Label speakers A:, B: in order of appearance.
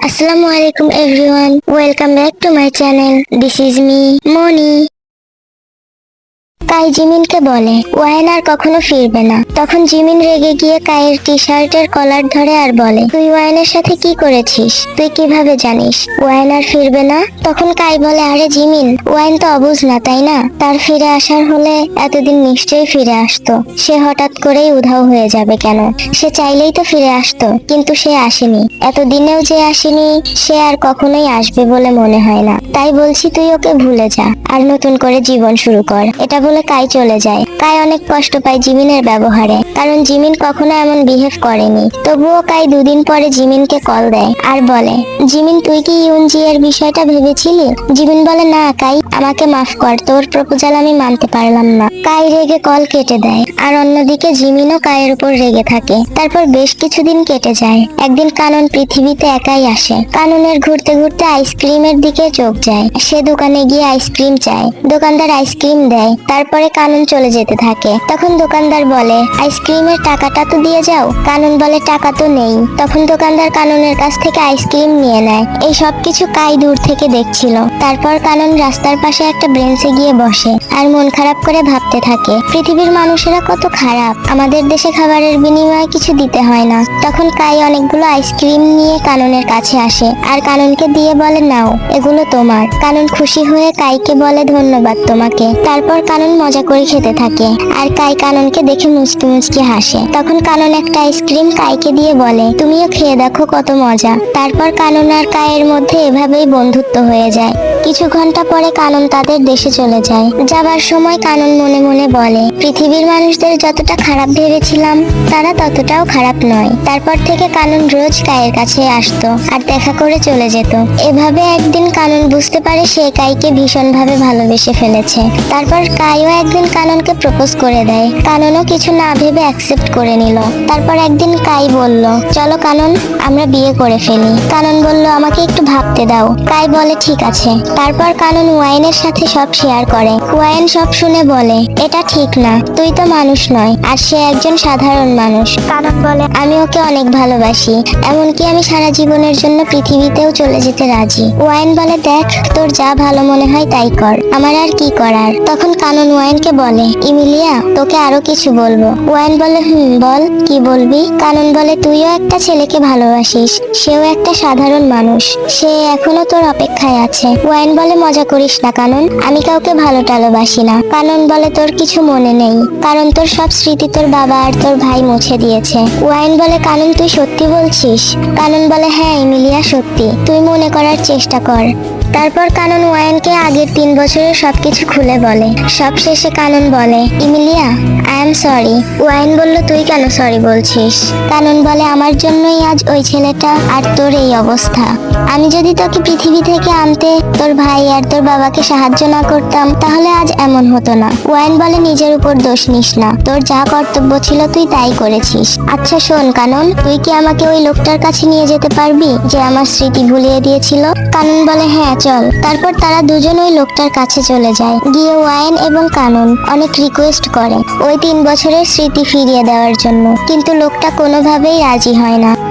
A: Assalamu alaikum everyone. Welcome back to my channel. This is me, Moni. কাই জিমিনকে বলে, wine আর কখনো ফিরবে না। তখন জিমিন রেগে গিয়ে কায়ের টি শার্টের কলার ধরে আর বলে, তুই ওয়াইনের সাথে কি করেছিস? তুই কীভাবে জানিস? ওয়াইন আর ফিরবে না? তখন কাই বলে, আরে জিমিন, ওয়াইন তো অবুঝ না, তাই না? তার ফিরে আসার হলে এতদিন নিশ্চয়ই ফিরে আসতো। সে হঠাৎ করেই উধাও হয়ে যাবে কেন? সে চাইলেই তো ফিরে আসতো, কিন্তু সে আসেনি। এতদিনেও যে আসেনি, সে আর কখনোই আসবে বলে মনে হয় না। তাই বলছি, তুই ওকে ভুলে যা, আর নতুন করে জীবন শুরু কর। এটা বলে কাই চলে যায়। কাই অনেক কষ্ট পায় জিমিনের ব্যবহারে। কারণ জিমিন কখনো এমন বিহেভ করেনি। তবুও কাই দুদিন পরে জিমিনকে কল দেয় আর বলে, জিমিন, তুই কি ইউনজি এর বিষয়টা ভেবেছিলি? জিমিন বলে, না, কাই আমাকে মাফ কর, তোর প্রপোজাল আমি মানতে পারলাম না। কাই রেগে কল কেটে দেয়, আর অন্যদিকে জিমিনও কায়ের উপর রেগে থাকে। তারপর বেশ কিছুদিন কেটে যায়। একদিন কানন পৃথিবীতে একাই আসে। কাননের ঘুরতে ঘুরতে আইসক্রিমের দিকে চোখ যায়। সে দোকানে গিয়ে আইসক্রিম চায়। দোকানদার আইসক্রিম দেয়। তারপরে কানন চলে যেতে থাকে। তখন দোকানদার বলে, আইসক্রিমের টাকাটা তো দিয়ে যাও? কানন বলে, টাকা তো নেই। তখন দোকানদার কাননের কাছ থেকে আইসক্রিম নিয়ে নেয়। এই সব কিছু কাই দূর থেকে দেখছিল। তারপর কানন রাস্তার পাশে একটা ব্রেঞ্চে গিয়ে বসে আর মন খারাপ করে ভাবতে থাকে, পৃথিবীর মানুষেরা কত খারাপ। আমাদের দেশে খাবারের বিনিময়ে কিছু দিতে হয় না। তখন কাই অনেকগুলো আইসক্রিম নিয়ে কাননের কাছে আসে আর কাননকে দিয়ে বলে, নাও, এগুলো তোমার। কানন খুশি হয়ে কাইকে বলে, ধন্যবাদ তোমাকে। তারপর কানন মজা করে খেতে থাকে আর কাই কাননকে দেখে মুচকি মুচকি হাসে। তখন কানন একটা আইসক্রিম কাইকে দিয়ে বলে, তুমিও খেয়ে দেখো কত মজা। তারপর কানন আর কায়ের মধ্যে এভাবেই বন্ধুত্ব হয়ে যায়। কিছু ঘণ্টা পরে কানন তাদের দেশে চলে যায়। যাবার সময় কানন মনে মনে বলে, পৃথিবীর মানুষদের যতটা খারাপ ভেবেছিলাম, তারা ততটাও খারাপ নয়। তারপর থেকে কানন রোজ কায়ের কাছে আসতো আর দেখা করে চলে যেত। এভাবে একদিন কানন বুঝতে পারে সে কাইকে ভীষণভাবে ভালোবেসে ফেলেছে। তারপর কাইও একদিন কাননকে প্রপোজ করে দেয়। কাননও কিছু না ভেবে অ্যাকসেপ্ট করে নিল। তারপর একদিন কাই বলল, চলো কানন, আমরা বিয়ে করে ফেলি। কানন বলল, আমাকে একটু ভাবতে দাও। কাই বলে, ঠিক আছে। তারপর কানন ওয়াইনের সাথে সব শেয়ার করে। ওয়াইন সব শুনে বলে, এটা ঠিক না, তুই তো মানুষ নয়, আর সে একজন সাধারণ মানুষ। কানন বলে, আমি ওকে অনেক ভালোবাসি, এমনকি আমি সারা জীবনের জন্য পৃথিবীতেও চলে যেতে রাজি। ওয়াইন বলে, দেখ, তোর যা ভালো মনে হয় তাই কর, আমার আর কি করার? তখন কানন ওয়াইনকে বলে, ইমিলিয়া, তোকে আরও কিছু বলব। ওয়াইন বলে, হুম, বল, কি বলবি? কানন বলে, তুইও একটা ছেলেকে ভালোবাসিস, সেও একটা সাধারণ মানুষ, সে এখনও তোর অপেক্ষায় আছে। ওয়াইন বলে মজা করিস না, কানন। আমি কাউকে ভালো টালোবাসি না। কানন বলে তোর কিছু মনে নেই, কারণ তোর সব স্মৃতি তোর বাবা আর তোর ভাই মুছে দিয়েছে। ওয়াইন বলে, কানন, তুই সত্যি বলছিস? কানন বলে হ্যাঁ মিলিয়া সত্যি। তুই মনে করার চেষ্টা কর। তারপর কানন ওয়াইনকে আগের তিন বছরের সবকিছু খুলে বলে। সব শেষে কানন বলে, Emilia I am sorry Wayne বলল, তুই কেন সরি বলছিস? কানন বলে, আমার জন্যই আজ ওই ছেলেটা আর তোর এই অবস্থা। আমি যদি তোকে পৃথিবী থেকে আনতে, তোর ভাই আর তোর বাবাকে সাহায্য না করতাম, তাহলে আজ এমন হতো না। ওয়াইন বলে, নিজের উপর দোষ নিস না। তোর যা কর্তব্য ছিল, তুই তাই করেছিস। আচ্ছা শোন কানন, তুই কি আমাকে ওই লোকটার কাছে নিয়ে যেতে পারবি, যে আমার স্মৃতি ভুলিয়ে দিয়েছিল? কানন বলে হ্যাঁ চল। তারপর তারা দুজন ওই লোকটার কাছে চলে যায়। গিয়ে ওয়াইন এবং কানন অনেক রিকোয়েস্ট করে। ওই তিন বছরের স্মৃতি ফিরিয়ে দেওয়ার জন্য। কিন্তু লোকটা কোনোভাবেই রাজি হয় না।